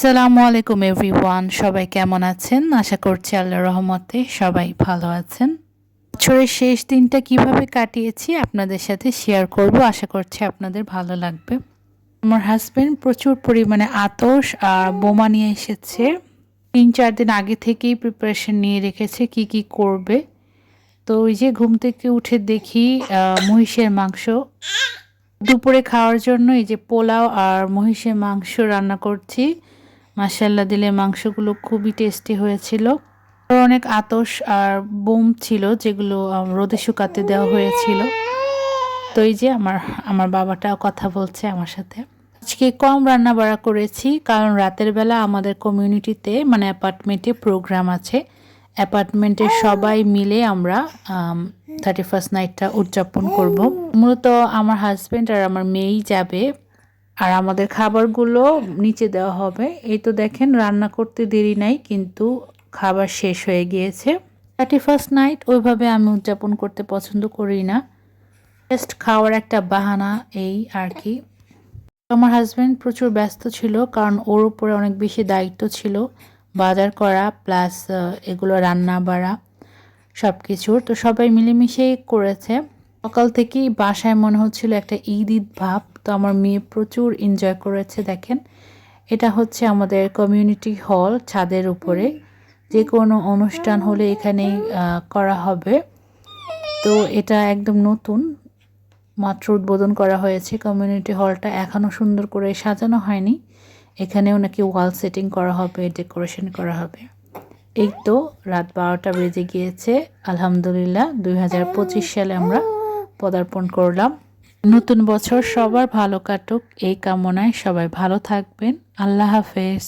আসসালামু আলাইকুম এভরিওয়ান, সবাই কেমন আছেন? আশা করছি আল্লাহ রহমতে সবাই ভালো আছেন। বছরের শেষ দিনটা কীভাবে কাটিয়েছি আপনাদের সাথে শেয়ার করব, আশা করছি আপনাদের ভালো লাগবে। আমার হাজব্যান্ড প্রচুর পরিমাণে আতস আর বোমা নিয়ে এসেছে। তিন চার দিন আগে থেকেই প্রিপারেশন নিয়ে রেখেছে কি কি করবে। তো ওই যে ঘুম থেকে উঠে দেখি মহিষের মাংস। দুপুরে খাওয়ার জন্য এই যে পোলাও আর মহিষের মাংস রান্না করছি। মাসাল্লা দিলে মাংসগুলো খুবই টেস্টি হয়েছিল। অনেক আতস আর বোম ছিল যেগুলো রোদে শুকাতে দেওয়া হয়েছিল। তো এই যে আমার আমার বাবাটাও কথা বলছে আমার সাথে। আজকে কম রান্না বাড়া করেছি, কারণ রাতের বেলা আমাদের কমিউনিটিতে মানে অ্যাপার্টমেন্টে প্রোগ্রাম আছে। অ্যাপার্টমেন্টে সবাই মিলে আমরা থার্টি ফার্স্ট নাইটটা উদযাপন করব। মূলত আমার হাজব্যান্ড আর আমার মেয়েই যাবে। আর আমাদের খাবারগুলো নিচে দেওয়া হবে। এই তো দেখেন, রান্না করতে দেরি নাই, কিন্তু খাবার শেষ হয়ে গিয়েছে। থার্টি ফার্স্ট নাইট ওইভাবে আমি উদযাপন করতে পছন্দ করি না। জাস্ট খাওয়ার একটা বাহানা এই আর কি। আমার হাজব্যান্ড প্রচুর ব্যস্ত ছিল, কারণ ওর উপরে অনেক বেশি দায়িত্ব ছিল। বাজার করা প্লাস এগুলো রান্না বাড়া সব কিছুর তো সবাই মিলেমিশেই করেছে। সকাল থেকেই বাসায় মনে হচ্ছিল একটা ঈদ ঈদ ভাব তো আমার মেয়ে প্রচুর এনজয় করেছে দেখেন। এটা হচ্ছে আমাদের কমিউনিটি হল ছাদের উপরে। যে কোনো অনুষ্ঠান হলে এখানেই আহ, করা হবে। তো এটা একদম নতুন মাত্র উদ্বোধন করা হয়েছে কমিউনিটি হলটা এখনও সুন্দর করে সাজানো হয়নি। এখানেও নাকি ওয়াল সেটিং করা হবে ডেকোরেশন করা হবে। এই তো রাত বারোটা বেজে গিয়েছে আলহামদুলিল্লাহ দুই হাজার পঁচিশ সালে আমরা পদার্পণ করলাম। নতুন বছর সবার ভালো কাটুক এই কামনায় সবাই ভালো থাকবেন। আল্লাহ হাফেজ।